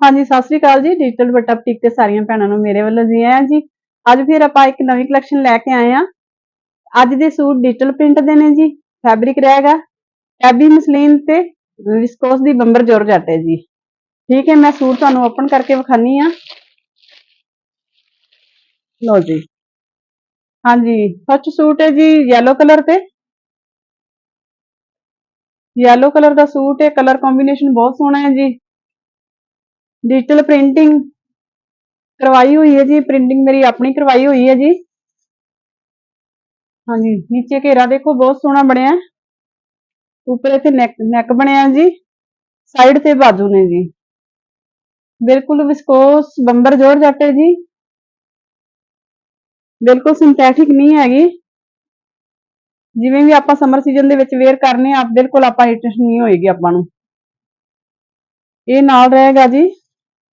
ਹਾਂਜੀ, ਸਤਿ ਸ੍ਰੀ ਅਕਾਲ ਜੀ। ਡਿਜੀਟਲ ਦੁਪੱਟਾ ਬੁਟੀਕ ਤੇ ਸਾਰੀਆਂ ਭੈਣਾਂ ਨੂੰ ਮੇਰੇ ਵੱਲੋਂ ਜੀ ਆਇਆਂ ਜੀ। ਅੱਜ ਫਿਰ ਆਪਾਂ ਇੱਕ ਨਵੀਂ ਕਲੈਕਸ਼ਨ ਲੈ ਕੇ ਆਏ ਆ। ਅੱਜ ਦੇ ਸੂਟ ਡਿਜੀਟਲ ਪ੍ਰਿੰਟ ਦੇ ਨੇ ਜੀ ਫੈਬਰਿਕ ਰਹੇਗਾ ਐਬੀ ਮਸਲੀਨ ਤੇ ਵਿਸਕੋਸ ਦੀ ਬੰਬਰ ਜੋਰਜੱਟ ਹੈ ਜੀ। ਠੀਕ ਹੈ, ਮੈਂ ਸੂਟ ਤੁਹਾਨੂੰ ਓਪਨ ਕਰਕੇ ਵਿਖਾਨੀ ਆ। ਲਓ ਜੀ। ਹਾਂਜੀ ਫਸਟ ਸੂਟ ਹੈ ਜੀ yellow ਕਲਰ ਤੇ। Yellow ਕਲਰ ਦਾ ਸੂਟ ਹੈ ਕਲਰ ਕੰਬੀਨੇਸ਼ਨ ਬਹੁਤ ਸੋਹਣਾ ਹੈ ਜੀ। ਡਿਜੀਟਲ ਪ੍ਰਿੰਟਿੰਗ ਕਰਵਾਈ ਹੋਈ ਹੈ ਜੀ ਪ੍ਰਿੰਟਿੰਗ ਮੇਰੀ ਆਪਣੀ ਕਰਵਾਈ ਹੋਈ ਹੈ ਜੀ। ਹਾਂਜੀ, ਨੀਚੇ ਘੇਰਾ ਦੇਖੋ, ਬਹੁਤ ਸੋਹਣਾ ਬਣਿਆ। ਹੈ। ਉੱਪਰ ਇੱਥੇ ਨੈਕ ਨੈਕ ਬਣਿਆ ਜੀ ਸਾਈਡ ਤੇ ਬਾਜੂ ਨੇ ਜੀ। ਬਿਲਕੁਲ ਵਿਸਕੋਸ ਬੰਬਰ ਜੋਰਜੱਟ ਹੈ ਜੀ। ਬਿਲਕੁਲ ਸਿੰਥੈਟਿਕ ਨਹੀਂ ਹੈਗੀ। ਜਿਵੇਂ ਵੀ ਆਪਾਂ ਸਮਰ ਸੀਜ਼ਨ ਦੇ ਵਿੱਚ ਵੇਅਰ ਕਰਨੇ ਆ, ਬਿਲਕੁਲ ਆਪਾਂ ਇਰੀਟੇਸ਼ਨ ਨਹੀਂ ਹੋਏਗੀ ਆਪਾਂ ਨੂੰ। ਇਹ ਨਾਲ ਰਹੇਗਾ ਜੀ।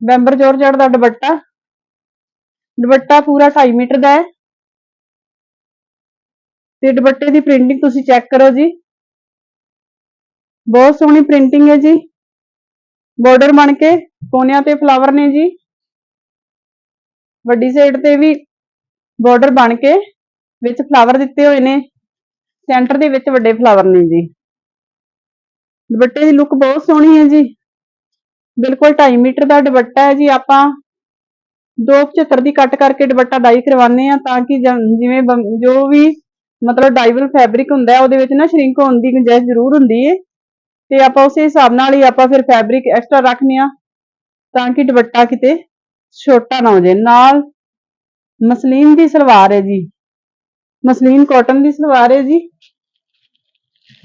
ਬੰਬਰ ਜੋਰਜੱਟ ਦਾ ਦੁਪੱਟਾ। ਦੁਪੱਟਾ ਪੂਰਾ 2.5 ਮੀਟਰ ਦਾ ਹੈ। ਤੇ ਦੁਪੱਟੇ ਦੀ ਪ੍ਰਿੰਟਿੰਗ ਤੁਸੀਂ ਚੈੱਕ ਕਰੋ ਜੀ। ਬਹੁਤ ਸੋਹਣੀ ਪ੍ਰਿੰਟਿੰਗ ਹੈ ਜੀ। ਬਾਰਡਰ ਬਣ ਕੇ ਕੋਨਿਆਂ ਤੇ ਫਲਾਵਰ ਨੇ ਜੀ। ਵੱਡੀ ਸਾਈਡ ਤੇ ਵੀ ਬਾਰਡਰ ਬਣ ਕੇ ਵਿੱਚ ਫਲਾਵਰ ਦਿੱਤੇ ਹੋਏ ਨੇ। ਸੈਂਟਰ ਦੇ ਵਿੱਚ ਵੱਡੇ ਫਲਾਵਰ ਨੇ ਜੀ। ਦੁਪੱਟੇ ਦੀ ਲੁੱਕ ਬਹੁਤ ਸੋਹਣੀ ਹੈ ਜੀ। ਬਿਲਕੁਲ 2.5 ਮੀਟਰ ਦਾ ਦੁਪੱਟਾ ਹੈ ਜੀ, ਆਪਾਂ 275 ਦੀ ਕੱਟ ਕਰਕੇ ਦੁਪੱਟਾ ਡਾਈ ਕਰਵਾਉਂਦੇ ਆ ਤਾਂ ਕਿ ਜਿਵੇਂ ਜੋ ਵੀ ਮਤਲਬ ਡਾਈਵਲ ਫੈਬਰਿਕ ਹੁੰਦਾ ਉਹਦੇ ਵਿੱਚ ਨਾ ਸ਼ਰਿੰਕ ਹੋਣ ਦੀ ਗੁੰਜਾਇਸ਼ ਜ਼ਰੂਰ ਹੁੰਦੀ ਹੈ ਤੇ ਆਪਾਂ ਉਸੇ ਹਿਸਾਬ ਨਾਲ ਹੀ ਆਪਾਂ ਫਿਰ ਫੈਬਰਿਕ ਐਕਸਟਰਾ ਰੱਖਨੇ ਆ ਤਾਂ ਕਿ ਦੁਪੱਟਾ ਕਿਤੇ ਛੋਟਾ ਨਾ ਹੋ ਜਾਏ। ਨਾਲ ਮਸਲੀਨ ਦੀ ਸਲਵਾਰ ਹੈ ਜੀ। ਮਸਲੀਨ ਕਾਟਨ ਦੀ ਸਲਵਾਰ ਹੈ ਜੀ।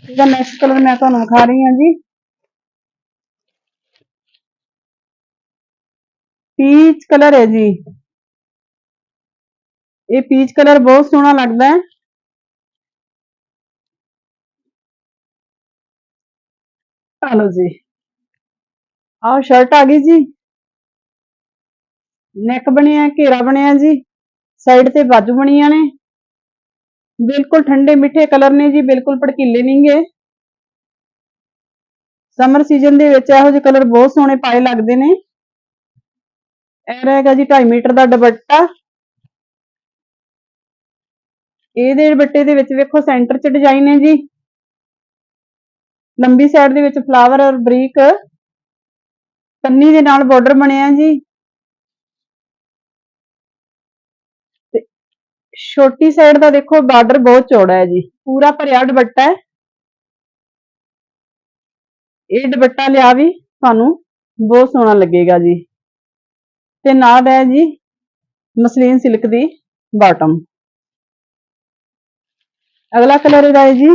ਇਹਦਾ ਨੈਕਸਟ ਕਲਰ ਮੈਂ ਤੁਹਾਨੂੰ ਵਿਖਾ ਰਹੀ ਹਾਂ ਜੀ। ਪੀਚ ਕਲਰ ਹੈ ਜੀ। ਇਹ ਪੀਚ ਕਲਰ ਬਹੁਤ ਸੋਹਣਾ ਲੱਗਦਾ ਹੈ। ਆ ਲਓ ਜੀ। ਆਹ ਸ਼ਰਟ ਆ ਗਈ ਜੀ। ਨੈਕ ਬਣਿਆ ਘੇਰਾ ਬਣਿਆ ਜੀ। ਸਾਈਡ ਤੇ ਬਾਜੂ ਬਣੀਆਂ ਨੇ। ਬਿਲਕੁਲ ਠੰਡੇ ਮਿੱਠੇ ਕਲਰ ਨੇ ਜੀ, ਬਿਲਕੁਲ ਭੜਕੀਲੇ ਨਹੀਂਗੇ ਸਮਰ ਸੀਜ਼ਨ ਦੇ ਵਿੱਚ ਇਹੋ ਜਿਹੇ ਕਲਰ ਬਹੁਤ ਸੋਹਣੇ ਪਾਏ ਲੱਗਦੇ ਨੇ। ਇਹ ਰਹੇਗਾ ਜੀ 2.5 ਮੀਟਰ ਦਾ ਦੁਪੱਟਾ। ਇਹਦੇ ਦੁਪੱਟੇ ਦੇ ਵਿੱਚ ਵੇਖੋ ਸੈਂਟਰ 'ਚ ਡਿਜ਼ਾਈਨ ਹੈ ਜੀ। ਲੰਬੀ ਸਾਈਡ ਦੇ ਵਿੱਚ ਫਲਾਵਰ ਔਰ ਬਰੀਕ। ਪੰਨੀ ਦੇ ਨਾਲ ਬਾਰਡਰ ਬਣਿਆ ਜੀ। ਤੇ ਛੋਟੀ ਸਾਈਡ ਦਾ ਦੇਖੋ ਬਾਰਡਰ ਬਹੁਤ ਚੌੜਾ ਹੈ ਜੀ। ਪੂਰਾ ਭਰਿਆ ਦੁਪੱਟਾ ਹੈ। ਇਹ ਦੁਪੱਟਾ ਲਿਆ ਵੀ ਤੁਹਾਨੂੰ ਬਹੁਤ ਸੋਹਣਾ ਲੱਗੇਗਾ ਜੀ। ਤੇ ਨਾਲ ਹੈ ਜੀ ਮਸਲੀਨ ਸਿਲਕ ਦੀ ਬਾਟਮ। ਅਗਲਾ ਕਲਰ ਇਹਦਾ ਹੈ ਜੀ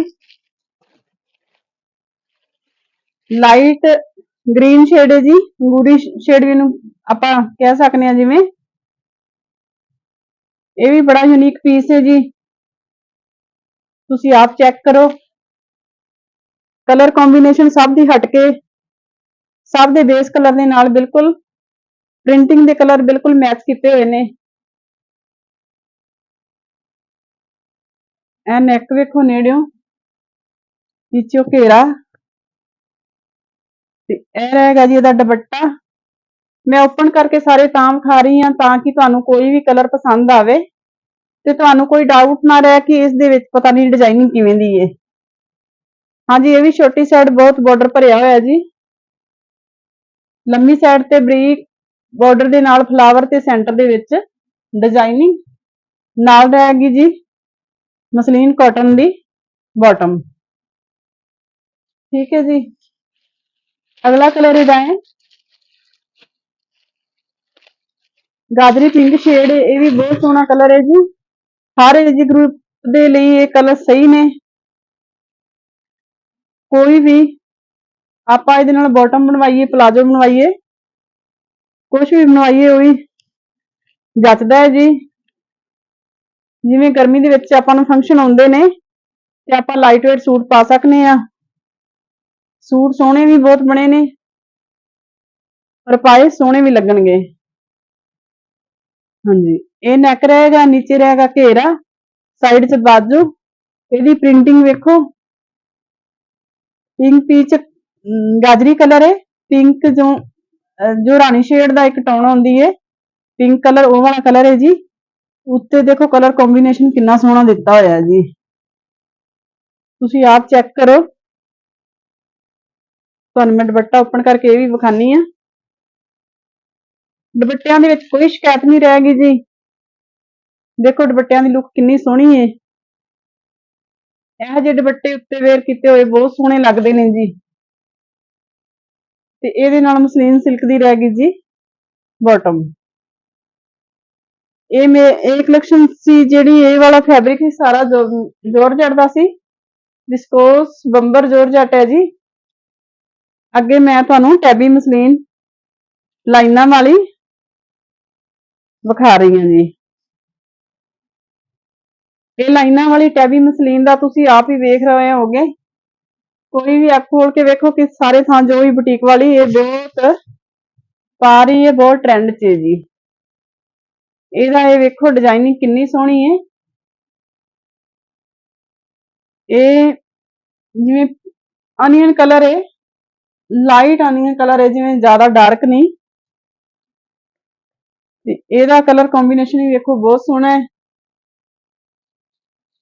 ਲਾਈਟ ਗ੍ਰੀਨ ਸ਼ੇਡ ਹੈ ਜੀ, ਅੰਗੂਰੀ ਸ਼ੇਡ ਵੀ ਇਹਨੂੰ ਆਪਾਂ ਕਹਿ ਸਕਦੇ ਹਾਂ ਜਿਵੇਂ। ਇਹ ਵੀ ਬੜਾ ਯੂਨੀਕ ਪੀਸ ਹੈ ਜੀ। ਤੁਸੀਂ ਆਪ ਚੈੱਕ ਕਰੋ। ਕਲਰ ਕੰਬੀਨੇਸ਼ਨ ਸਭ ਦੀ ਹਟ ਕੇ, ਸਭ ਦੇ ਬੇਸ ਕਲਰ ਦੇ ਨਾਲ ਬਿਲਕੁਲ ਪ੍ਰਿੰਟਿੰਗ ਦੇ ਕਲਰ ਬਿਲਕੁਲ ਮੈਚ ਕੀਤੇ ਹੋਏ ਨੇ। ਇਹ ਨੈਕ ਵੇਖੋ ਨੇੜਿਓਂ। ਨੀਚੋਂ ਘੇਰਾ। ਤੇ ਇਹ ਰਹੇਗਾ ਜੀ ਇਹਦਾ ਦੁਪੱਟਾ। ਮੈਂ ਓਪਨ ਕਰਕੇ ਸਾਰੇ ਤਾਂ ਵਿਖਾ ਰਹੀ ਹਾਂ ਤਾਂ ਕਿ ਤੁਹਾਨੂੰ ਕੋਈ ਵੀ ਕਲਰ ਪਸੰਦ ਆਵੇ। ਤੇ ਤੁਹਾਨੂੰ ਕੋਈ ਡਾਊਟ ਨਾ ਰਹੇ ਕਿ ਇਸ ਦੇ ਵਿੱਚ ਪਤਾ ਨਹੀਂ ਡਿਜ਼ਾਈਨਿੰਗ ਕਿਵੇਂ ਦੀ ਹੈ ਹਾਂਜੀ, ਇਹ ਵੀ ਛੋਟੀ ਸਾਈਡ ਬਹੁਤ ਬਾਰਡਰ ਭਰਿਆ ਹੋਇਆ ਜੀ। ਲੰਮੀ ਸਾਈਡ ਤੇ ਬਰੀਕ ਬਾਰਡਰ ਦੇ ਨਾਲ ਫਲਾਵਰ ਤੇ ਸੈਂਟਰ ਦੇ ਵਿੱਚ ਡਿਜ਼ਾਈਨਿੰਗ ਨਾਲ ਰਹੇਗੀ ਜੀ ਮਸਲੀਨ ਕਾਟਨ ਦੀ ਬਾਟਮ ਠੀਕ ਹੈ ਜੀ। ਅਗਲਾ ਕਲਰ ਇਹਦਾ ਹੈ। ਗਾਜਰੀ ਪਿੰਕ ਸ਼ੇਡ ਇਹ ਵੀ ਬਹੁਤ ਸੋਹਣਾ ਕਲਰ ਹੈ ਜੀ। ਹਰ ਏਜ ਗਰੁੱਪ ਦੇ ਲਈ ਇਹ ਕਲਰ ਸਹੀ ਨੇ। ਕੋਈ ਵੀ ਆਪਾਂ ਇਹਦੇ ਨਾਲ ਬਾਟਮ ਬਣਵਾਈਏ ਪਲਾਜੋ ਬਣਵਾਈਏ ਕੁਛ ਵੀ ਬਣਵਾਈਏ ਉਹ ਜੱਚਦਾ ਹੈ ਜੀ। ਜਿਵੇਂ ਗਰਮੀ ਦੇ ਵਿੱਚ ਆਪਾਂ ਨੂੰ ਫੰਕਸ਼ਨ ਆਉਂਦੇ ਨੇ ਤੇ ਆਪਾਂ ਲਾਈਟ ਵੇਟ ਸੂਟ ਪਾ ਸਕਨੇ ਆ ਸੂਟ ਸੋਹਣੇ ਵੀ ਬਹੁਤ ਬਣੇ ਨੇ, ਪਰ ਪਾਏ ਸੋਹਣੇ ਵੀ ਲੱਗਣਗੇ। ਹਾਂਜੀ, ਇਹ ਨੈਕ ਰਹੇਗਾ, ਨੀਚੇ ਰਹੇਗਾ ਘੇਰਾ ਸਾਈਡ 'ਚ ਬਾਜੂ, ਇਹਦੀ ਪ੍ਰਿੰਟਿੰਗ ਵੇਖੋ। ਪਿੰਕ ਪੀਚ ਗਾਜਰੀ ਕਲਰ ਹੈ ਪਿੰਕ ਜੋ ਜੋ ਰਾਣੀ ਸ਼ੇਡ ਦਾ ਇੱਕ ਟੋਨ ਆਉਂਦੀ ਹੈ ਪਿੰਕ ਕਲਰ ਉਹ ਵਾਲਾ ਕਲਰ ਹੈ ਜੀ। ਉੱਤੇ ਦੇਖੋ ਕਲਰ ਕੰਬੀਨੇਸ਼ਨ ਕਿੰਨਾ ਸੋਹਣਾ ਦਿੱਤਾ ਹੋਇਆ ਹੈ ਜੀ। ਤੁਸੀਂ ਆਪ ਚੈੱਕ ਕਰੋ। ਤੁਹਾਨੂੰ ਮੈਂ ਦੁਪੱਟਾ ਓਪਨ ਕਰਕੇ ਇਹ ਵੀ ਵਿਖਾਨੀ ਆ। ਦੁਪੱਟਿਆਂ ਦੇ ਵਿੱਚ ਕੋਈ ਸ਼ਿਕਾਇਤ ਨਹੀਂ ਰਹੇਗੀ ਜੀ। ਦੇਖੋ ਦੁਪੱਟਿਆਂ ਦੀ ਲੁੱਕ ਕਿੰਨੀ ਸੋਹਣੀ ਹੈ ਇਹੋ ਜਿਹੇ ਦੁਪੱਟੇ ਉੱਤੇ ਵੇਅਰ ਕੀਤੇ ਹੋਏ ਬਹੁਤ ਸੋਹਣੇ ਲੱਗਦੇ ਨੇ ਜੀ। ਤੇ ਇਹਦੇ ਨਾਲ ਮਸਲੀਨ ਸਿਲਕ ਦੀ ਰਹਿ ਗਈ ਜੀ ਬਾਟਮ ਇਹ ਮੇ ਇਹ ਕਲੈਕਸ਼ਨ ਸੀ ਜਿਹੜੀ ਇਹ ਵਾਲਾ ਫੈਬਰਿਕ ਸੀ, ਸਾਰਾ ਜੋਰਜਟ ਦਾ ਸੀ। ਵਿਸਕੋਸ ਬੰਬਰ ਜੋਰਜਟ ਹੈ ਜੀ। ਅੱਗੇ ਮੈਂ ਤੁਹਾਨੂੰ ਟੈਬੀ ਮਸਲੀਨ ਲਾਈਨਾਂ ਵਾਲੀ ਵਿਖਾ ਰਹੀ ਹਾਂ ਜੀ। ਇਹ ਲਾਈਨਾਂ ਵਾਲੀ ਟੈਬੀ ਮਸਲੀਨ ਦਾ ਤੁਸੀਂ ਆਪ ਹੀ ਵੇਖ ਰਹੇ ਹੋਗੇ ਕੋਈ ਵੀ ਅੱਖ ਖੋਲ ਕੇ ਵੇਖੋ ਕਿ ਸਾਰੇ ਥਾਂ ਜੋ ਵੀ ਬੁਟੀਕ ਵਾਲੀ, ਇਹ ਬਹੁਤ ਪਾ ਰਹੀ ਹੈ ਬਹੁਤ ਟ੍ਰੈਂਡ 'ਚ ਜੀ। ਇਹਦਾ ਇਹ ਵੇਖੋ ਡਿਜ਼ਾਈਨਿੰਗ ਕਿੰਨੀ ਸੋਹਣੀ ਹੈ। ਇਹ ਜਿਵੇਂ ਅਨੀਅਨ ਕਲਰ ਹੈ ਲਾਈਟ ਅਨੀਅਨ ਕਲਰ ਹੈ, ਜਿਵੇਂ ਜ਼ਿਆਦਾ ਡਾਰਕ ਨਹੀਂ। ਤੇ ਇਹਦਾ ਕਲਰ ਕੰਬੀਨੇਸ਼ਨ ਵੀ ਵੇਖੋ ਬਹੁਤ ਸੋਹਣਾ ਹੈ।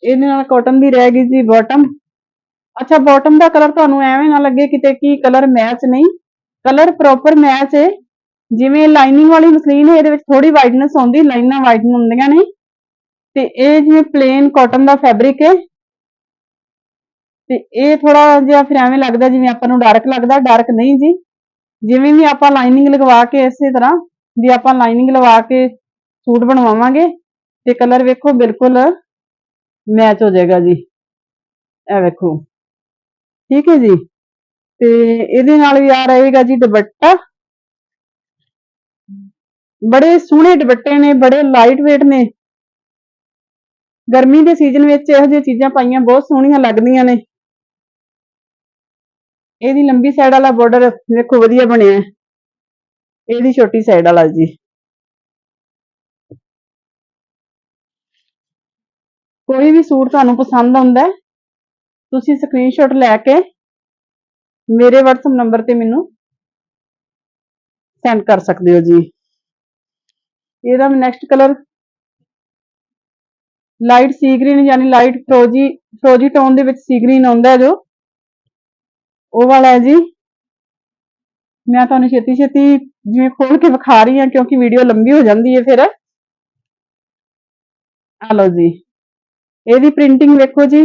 ਇਹਦੇ ਨਾਲ ਕਾਟਨ ਦੀ ਰਹਿ ਗਈ ਜੀ ਬਾਟਮ ਅੱਛਾ ਬਾਟਮ ਦਾ ਕਲਰ ਤੁਹਾਨੂੰ ਐਵੇਂ ਨਾ ਲੱਗੇ ਕਿਤੇ ਕੀ ਕਲਰ ਮੈਚ ਨਹੀਂ। ਕਲਰ ਪ੍ਰੋਪਰ ਮੈਚ ਹੈ ਜਿਵੇਂ ਲਾਈਨਿੰਗ ਵਾਲੀ ਮਸਲੀਨ ਹੈ ਇਹਦੇ ਵਿੱਚ ਥੋੜੀ ਵਾਈਟਨੈਸ ਆਉਂਦੀ, ਲਾਈਨਾਂ ਵਾਈਟ ਹੁੰਦੀਆਂ ਨੇ। ਤੇ ਇਹ ਜਿਵੇਂ ਪਲੇਨ ਕਾਟਨ ਦਾ ਫੈਬਰਿਕ ਹੈ ਤੇ ਇਹ ਥੋੜਾ ਜਿਹਾ ਫਿਰ ਐਵੇਂ ਲੱਗਦਾ ਜਿਵੇਂ ਆਪਾਂ ਨੂੰ ਡਾਰਕ ਲੱਗਦਾ ਡਾਰਕ ਨਹੀਂ ਜੀ। ਜਿਵੇਂ ਵੀ ਆਪਾਂ ਲਾਈਨਿੰਗ ਲਗਵਾ ਕੇ ਇਸੇ ਤਰ੍ਹਾਂ, ਵੀ ਆਪਾਂ ਲਾਈਨਿੰਗ ਲਵਾ ਕੇ ਸੂਟ ਬਣਵਾਵਾਂਗੇ, ਤੇ ਕਲਰ ਵੇਖੋ ਬਿਲਕੁਲ ਮੈਚ ਹੋ ਜਾਏਗਾ ਜੀ। ਇਹ ਵੇਖੋ। ਠੀਕ ਹੈ ਜੀ? ਤੇ ਇਹਦੇ ਨਾਲ ਵੀ ਆ ਰਹੇਗਾ ਜੀ ਦੁਪੱਟਾ। ਬੜੇ ਸੋਹਣੇ ਦੁਪੱਟੇ ਨੇ, ਬੜੇ ਲਾਈਟ weight ਨੇ। ਗਰਮੀ ਦੇ ਸੀਜ਼ਨ ਵਿੱਚ ਇਹੋ ਜਿਹੀਆਂ ਚੀਜ਼ਾਂ ਪਾਈਆਂ ਬਹੁਤ ਸੋਹਣੀਆਂ ਲੱਗਦੀਆਂ ਨੇ। ਇਹਦੀ ਲੰਬੀ ਸਾਈਡ ਵਾਲਾ ਬਾਰਡਰ ਦੇਖੋ ਵਧੀਆ ਬਣਿਆ ਹੈ। ਇਹਦੀ ਛੋਟੀ ਸਾਈਡ ਵਾਲਾ ਜੀ। ਕੋਈ ਵੀ ਸੂਟ ਤੁਹਾਨੂੰ ਪਸੰਦ ਆਉਂਦਾ ਤੁਸੀਂ ਸਕਰੀਨਸ਼ਾਟ ਲੈ ਕੇ ਮੇਰੇ WhatsApp ਨੰਬਰ ਤੇ ਮੈਨੂੰ ਸੈਂਡ ਕਰ ਸਕਦੇ ਹੋ ਜੀ। ਇਹਦਾ next colour light sea green ਯਾਨੀ ਲਾਈਟ ਫਰੋਜੀ ਫਰੋਜੀ ਟੋਨ ਦੇ ਵਿੱਚ ਸੀ ਗ੍ਰੀਨ ਆਉਂਦਾ ਹੈ ਜੋ। ਉਹ ਵਾਲਾ ਹੈ ਜੀ। ਮੈਂ ਤੁਹਾਨੂੰ ਛੇਤੀ ਛੇਤੀ ਜਿਵੇਂ ਖੋਲ ਕੇ ਵਿਖਾ ਰਹੀ ਹਾਂ ਕਿਉਂਕਿ ਵੀਡੀਓ ਲੰਬੀ ਹੋ ਜਾਂਦੀ ਹੈ ਫਿਰ। ਆ ਲਓ ਜੀ। ਇਹਦੀ ਪ੍ਰਿੰਟਿੰਗ ਵੇਖੋ ਜੀ।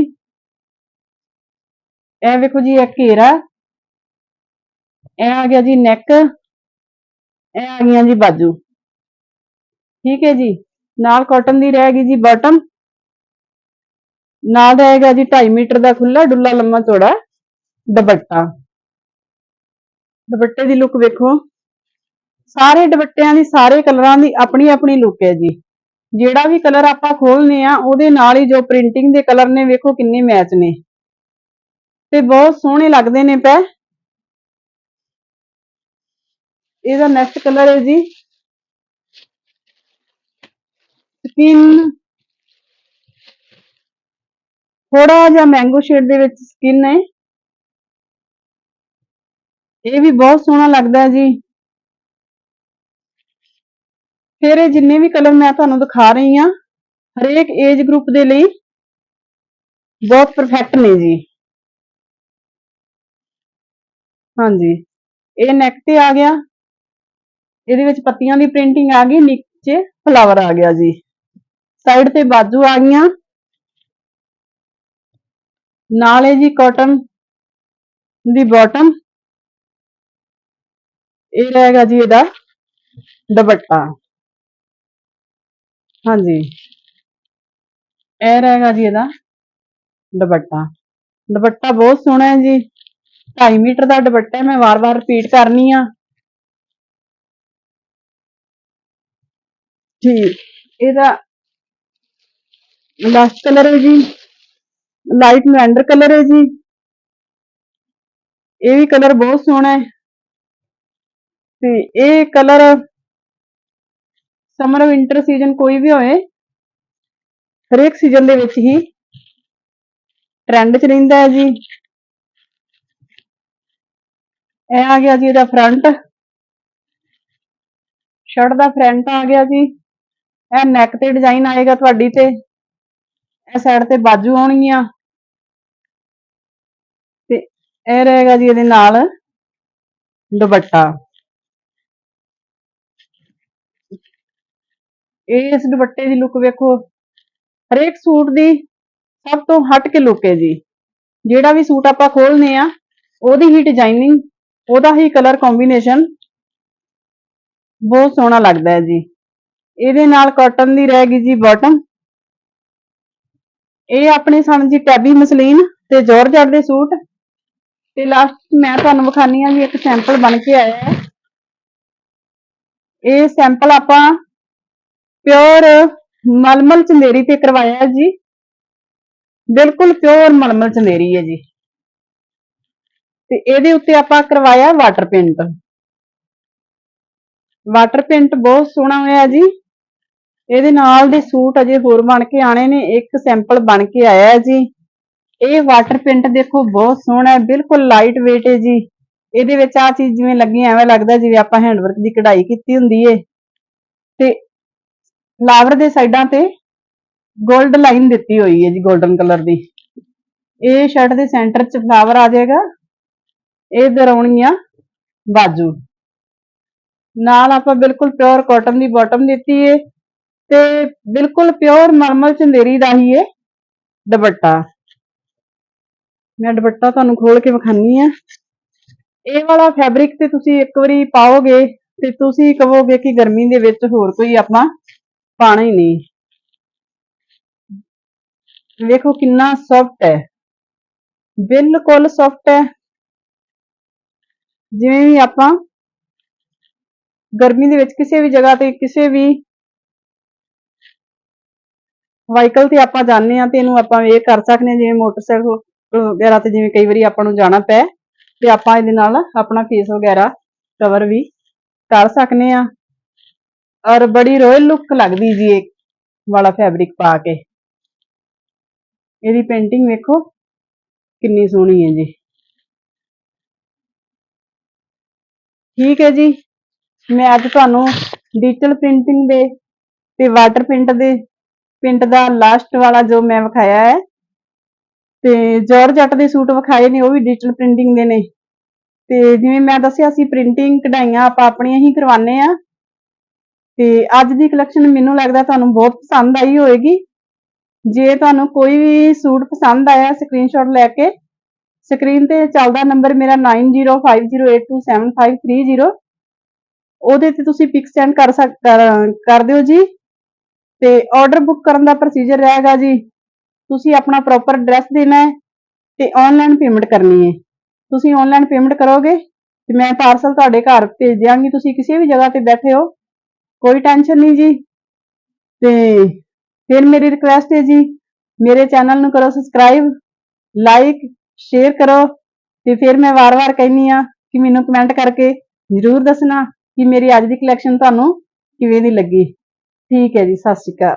ਇਹ ਵੇਖੋ ਜੀ, ਇਹ ਘੇਰਾ ਇਹ ਆ ਗਿਆ ਜੀ ਨੈਕ ਇਹ ਆ ਗਈਆਂ ਜੀ ਬਾਜੂ। ਠੀਕ ਹੈ ਜੀ? ਨਾਲ ਕਾਟਨ ਦੀ ਰਹਿ ਗਈ ਜੀ ਬਾਟਮ ਨਾਲ ਰਹੇਗਾ ਜੀ 2.5 ਮੀਟਰ ਦਾ ਖੁੱਲਾ ਡੁੱਲਾ ਲੰਮਾ ਚੌੜਾ ਦੁਪੱਟਾ। ਦੁਪੱਟੇ ਦੀ ਲੁੱਕ ਵੇਖੋ। ਸਾਰੇ ਦੁਪੱਟਿਆਂ ਦੀ, ਸਾਰੇ ਕਲਰਾਂ ਦੀ ਆਪਣੀ ਆਪਣੀ ਲੁੱਕ ਹੈ ਜੀ। ਜਿਹੜਾ ਵੀ ਕਲਰ ਆਪਾਂ ਖੋਲਨੇ ਆ, ਉਹਦੇ ਨਾਲ ਹੀ ਜੋ ਪ੍ਰਿੰਟਿੰਗ ਦੇ ਕਲਰ ਨੇ ਵੇਖੋ ਕਿੰਨੇ ਮੈਚ ਨੇ। ਤੇ ਬਹੁਤ ਸੋਹਣੇ ਲੱਗਦੇ ਨੇ ਪੈ। ਇਹਦਾ ਨੈਕਸਟ ਕਲਰ ਹੈ ਜੀ। ਸਕਿਨ ਥੋੜਾ ਜਿਹਾ ਮੈਂਗੋ ਸ਼ੇਡ ਦੇ ਵਿੱਚ ਸਕਿਨ ਹੈ ਇਹ ਵੀ ਬਹੁਤ ਸੋਹਣਾ ਲੱਗਦਾ ਹੈ ਜੀ। ਫਿਰ ਇਹ ਜਿੰਨੇ ਵੀ ਕਲਰ ਮੈਂ ਤੁਹਾਨੂੰ ਦਿਖਾ ਰਹੀ ਹਾਂ, ਹਰੇਕ ਏਜ ਗਰੁੱਪ ਦੇ ਲਈ ਬਹੁਤ ਪਰਫੈਕਟ ਨੇ ਜੀ। ਹਾਂਜੀ। ਇਹ ਨੈਕ ਤੇ ਆ ਗਿਆ। ਇਹਦੇ ਵਿੱਚ ਪੱਤੀਆਂ ਦੀ ਪ੍ਰਿੰਟਿੰਗ ਆ ਗਈ, ਨੀਚੇ ਫਲਾਵਰ ਆ ਗਿਆ ਜੀ। ਸਾਈਡ ਤੇ ਬਾਜੂ ਆ ਗਈਆਂ। ਨਾਲ ਹੈ ਜੀ ਕਾਟਨ ਦੀ ਬਾਟਮ ਇਹ ਰਹੇਗਾ ਜੀ ਇਹਦਾ ਦੁਪੱਟਾ। ਹਾਂਜੀ। ਇਹ ਰਹੇਗਾ ਜੀ ਇਹਦਾ ਦੁਪੱਟਾ। ਦੁਪੱਟਾ ਬਹੁਤ ਸੋਹਣਾ ਹੈ ਜੀ। 2.5 ਮੀਟਰ ਦਾ ਦੁਪੱਟਾ ਹੈ ਮੈਂ ਵਾਰ-ਵਾਰ ਰਿਪੀਟ ਕਰਨੀ ਆ। ਠੀਕ ਇਹਦਾ ਲਾਸਟ ਕਲਰ ਹੈ ਜੀ। ਲਾਈਟ ਮੈਂਡਰ ਕਲਰ ਹੈ ਜੀ। ਇਹ ਵੀ ਕਲਰ ਬਹੁਤ ਸੋਹਣਾ ਹੈ। ਤੇ ਇਹ ਕਲਰ ਸਮਰ ਵਿੰਟਰ ਸੀਜ਼ਨ ਕੋਈ ਵੀ ਹੋਏ, ਹਰੇਕ ਸੀਜ਼ਨ ਦੇ ਵਿੱਚ ਹੀ ਟ੍ਰੈਂਡ 'ਚ ਰਹਿੰਦਾ ਹੈ ਜੀ। ਇਹ ਆ ਗਿਆ ਜੀ ਇਹਦਾ ਫਰੰਟ ਸ਼ਰਟ ਦਾ ਫਰੰਟ ਆ ਗਿਆ ਜੀ। ਇਹ ਨੈਕ ਤੇ ਡਿਜ਼ਾਈਨ ਆਏਗਾ ਤੁਹਾਡੀ ਤੇ। ਇਹ ਸਾਈਡ ਤੇ ਬਾਜੂ ਆਉਣਗੀਆਂ ਤੇ ਇਹ ਰਹੇਗਾ ਜੀ ਇਹਦੇ ਨਾਲ ਦੁਪੱਟਾ। ਇਸ ਦੁਪੱਟੇ ਦੀ ਲੁੱਕ ਵੇਖੋ। ਹਰੇਕ ਸੂਟ ਦੀ ਸਭ ਤੋਂ ਹਟ ਕੇ ਲੁੱਕ ਹੈ ਜੀ। ਜਿਹੜਾ ਵੀ ਸੂਟ ਆਪਾਂ ਖੋਲਨੇ ਆ, ਉਹਦੀ ਹੀ ਡਿਜ਼ਾਈਨਿੰਗ ਉਹਦਾ ਹੀ ਕਲਰ ਕੰਬੀਨੇਸ਼ਨ ਬਹੁਤ ਸੋਹਣਾ ਲੱਗਦਾ ਹੈ ਜੀ। ਇਹਦੇ ਨਾਲ ਕਾਟਨ ਦੀ ਰਹਿ ਗਈ ਜੀ ਬਾਟਮ ਇਹ ਆਪਣੇ ਸਨ ਜੀ ਟੈਬੀ ਮਸਲੀਨ ਤੇ ਜਾਰਜਟ ਦੇ ਸੂਟ। ਤੇ ਲਾਸਟ ਮੈਂ ਤੁਹਾਨੂੰ ਵਿਖਾਨੀ ਆ ਜੀ ਇੱਕ ਸੈਂਪਲ ਬਣ ਕੇ ਆਇਆ ਹੈ। ਇਹ ਸੈਂਪਲ ਆਪਾਂ ਪਿਓਰ ਮਲਮਲ ਚੰਦੇਰੀ ਤੇ ਕਰਵਾਇਆ ਜੀ। ਬਿਲਕੁਲ ਪਿਓਰ ਮਲਮਲ ਚੰਦੇਰੀ ਹੈ ਜੀ। ਤੇ ਇਹਦੇ ਉੱਤੇ ਆਪਾਂ ਕਰਵਾਇਆ ਵਾਟਰ ਪੇਂਟ ਵਾਟਰ ਪੇਂਟ ਬਹੁਤ ਸੋਹਣਾ ਹੋਇਆ ਜੀ। ਇਹਦੇ ਨਾਲ ਦੇ ਸੂਟ ਅਜੇ ਹੋਰ ਬਣ ਕੇ ਆਣੇ ਨੇ, ਇੱਕ ਸੈਂਪਲ ਬਣ ਕੇ ਆਇਆ ਜੀ। ਇਹ ਵਾਟਰ ਪ੍ਰਿੰਟ ਦੇਖੋ ਬਹੁਤ ਸੋਹਣਾ ਹੈ, ਬਿਲਕੁਲ ਲਾਈਟ weight ਹੈ ਜੀ। ਇਹਦੇ ਵਿੱਚ ਆ ਚੀਜ਼ ਜਿਵੇਂ ਲੱਗੀ, ਐਵੇਂ ਲੱਗਦਾ ਜਿਵੇਂ ਆਪਾਂ ਹੈਂਡਵਰਕ ਦੀ ਕਢਾਈ ਕੀਤੀ ਹੁੰਦੀ ਏ। ਤੇ ਫਲਾਵਰ ਦੇ ਸਾਈਡਾਂ ਤੇ 골ਡ ਲਾਈਨ ਦਿੱਤੀ ਹੋਈ ਹੈ ਜੀ 골ਡਨ ਕਲਰ ਦੀ। ਇਹ ਸ਼ਰਟ ਦੇ ਸੈਂਟਰ 'ਚ ਫਲਾਵਰ ਆ ਜਾਏਗਾ। ਇਹ ਦਰਾਉਣੀ ਆ ਬਾਜੂ। ਨਾਲ ਆਪਾਂ ਬਿਲਕੁਲ ਪਿਓਰ ਕਾਟਨ ਦੀ ਬਾਟਮ ਦਿੱਤੀ ਏ ਤੇ ਬਿਲਕੁਲ ਪਿਓਰ ਮਰਮਲ ਚੰਦੇਰੀ ਦਾ ਹੀ ਏ ਦੁਪੱਟਾ। ਮੈਂ ਦੁਪੱਟਾ ਤੁਹਾਨੂੰ ਖੋਲ ਕੇ ਵਿਖਾਨੀ ਆ। ਇਹ ਵਾਲਾ ਫੈਬਰਿਕ ਤੇ ਤੁਸੀਂ ਇੱਕ ਵਾਰੀ ਪਾਓਗੇ ਤੇ ਤੁਸੀਂ ਕਹੋਗੇ ਕਿ ਗਰਮੀ ਦੇ ਵਿੱਚ ਹੋਰ ਕੋਈ ਆਪਾਂ ਪਾਣਾ ਹੀ ਨਹੀਂ। ਵੇਖੋ ਕਿੰਨਾ ਸੌਫਟ ਹੈ। ਬਿਲਕੁਲ ਸੌਫਟ ਹੈ। ਜਿਵੇਂ ਵੀ ਆਪਾਂ ਗਰਮੀ ਦੇ ਵਿੱਚ ਕਿਸੇ ਵੀ ਜਗ੍ਹਾ ਤੇ ਕਿਸੇ ਵੀ ਵਾਹੀਕਲ ਤੇ ਆਪਾਂ ਜਾਂਦੇ ਆ ਤੇ ਇਹਨੂੰ ਆਪਾਂ ਇਹ ਕਰ ਸਕਦੇ ਹਾਂ, ਜਿਵੇਂ ਮੋਟਰਸਾਈਕਲ ਵਗੈਰਾ ਤੇ ਜਿਵੇਂ ਕਈ ਵਾਰੀ ਆਪਾਂ ਨੂੰ ਜਾਣਾ ਪੈ ਤੇ ਆਪਾਂ ਇਹਦੇ ਨਾਲ ਆਪਣਾ ਫੇਸ ਵਗੈਰਾ ਕਵਰ ਵੀ ਕਰ ਸਕਨੇ ਆ ਔਰ ਬੜੀ ਰੋਇਲ ਲੁੱਕ ਲੱਗਦੀ ਜੀ ਇਹ ਵਾਲਾ ਫੈਬਰਿਕ ਪਾ ਕੇ। ਇਹਦੀ ਪੇਂਟਿੰਗ ਵੇਖੋ ਕਿੰਨੀ ਸੋਹਣੀ ਹੈ ਜੀ। ਠੀਕ ਹੈ ਜੀ। ਮੈਂ ਅੱਜ ਤੁਹਾਨੂੰ ਡਿਜੀਟਲ ਪ੍ਰਿੰਟਿੰਗ ਦੇ ਤੇ ਵਾਟਰ ਪ੍ਰਿੰਟ ਦੇ ਪ੍ਰਿੰਟ ਦਾ ਲਾਸਟ ਵਾਲਾ ਜੋ ਮੈਂ ਵਿਖਾਇਆ ਹੈ ਤੇ ਜਾਰਜਟ ਦੇ ਸੂਟ ਵਿਖਾਏ ਨੇ, ਉਹ ਵੀ ਡਿਜੀਟਲ ਪ੍ਰਿੰਟਿੰਗ ਦੇ ਨੇ। ਤੇ ਜਿਵੇਂ ਮੈਂ ਦੱਸਿਆ ਸੀ ਪ੍ਰਿੰਟਿੰਗ ਕਢਾਈਆਂ ਆਪਾਂ ਆਪਣੀਆਂ ਹੀ ਕਰਵਾਉਂਦੇ ਆ ਤੇ ਅੱਜ ਦੀ ਕਲੈਕਸ਼ਨ ਮੈਨੂੰ ਲੱਗਦਾ ਤੁਹਾਨੂੰ ਬਹੁਤ ਪਸੰਦ ਆਈ ਹੋਵੇਗੀ ਜੇ ਤੁਹਾਨੂੰ ਕੋਈ ਵੀ ਸੂਟ ਪਸੰਦ ਆਇਆ ਸਕਰੀਨਸ਼ਾਟ ਲੈ ਕੇ ਸਕਰੀਨ ਤੇ ਚੱਲਦਾ ਨੰਬਰ ਮੇਰਾ 9050827530 ਉਹਦੇ ਤੇ ਤੁਸੀਂ ਪਿਕ ਸੈਂਡ ਕਰ ਕਰ ਦਿਓ ਜੀ। ਤੇ ਆਰਡਰ ਬੁੱਕ ਕਰਨ ਦਾ ਪ੍ਰੋਸੀਜਰ ਰਹੇਗਾ ਜੀ। ਤੁਸੀਂ ਆਪਣਾ ਪ੍ਰੋਪਰ ਐਡਰੈਸ ਦੇਣਾ ਹੈ ਤੇ ਆਨਲਾਈਨ ਪੇਮੈਂਟ ਕਰਨੀ ਹੈ। ਤੁਸੀਂ ਆਨਲਾਈਨ ਪੇਮੈਂਟ ਕਰੋਗੇ ਤੇ ਮੈਂ ਪਾਰਸਲ ਤੁਹਾਡੇ ਘਰ ਭੇਜ ਦਿਆਂਗੀ। ਤੁਸੀਂ ਕਿਸੇ ਵੀ ਜਗ੍ਹਾ ਤੇ ਬੈਠੇ ਹੋ, ਕੋਈ ਟੈਨਸ਼ਨ ਨਹੀਂ ਜੀ। ਤੇ ਫਿਰ ਮੇਰੀ ਰਿਕੁਐਸਟ ਹੈ ਜੀ, ਮੇਰੇ ਚੈਨਲ ਨੂੰ ਕਰੋ ਸਬਸਕ੍ਰਾਈਬ ਲਾਈਕ ਸ਼ੇਅਰ ਕਰੋ ਤੇ ਫਿਰ ਮੈਂ ਵਾਰ-ਵਾਰ ਕਹਿੰਨੀ ਆ ਕਿ ਮੈਨੂੰ ਕਮੈਂਟ ਕਰਕੇ ਜ਼ਰੂਰ ਦੱਸਣਾ ਕਿ ਮੇਰੀ ਅੱਜ ਦੀ ਕਲੈਕਸ਼ਨ ਤੁਹਾਨੂੰ ਕਿਵੇਂ ਦੀ ਲੱਗੀ। ਠੀਕ ਹੈ ਜੀ, ਸਤਿ ਸ਼੍ਰੀ ਅਕਾਲ।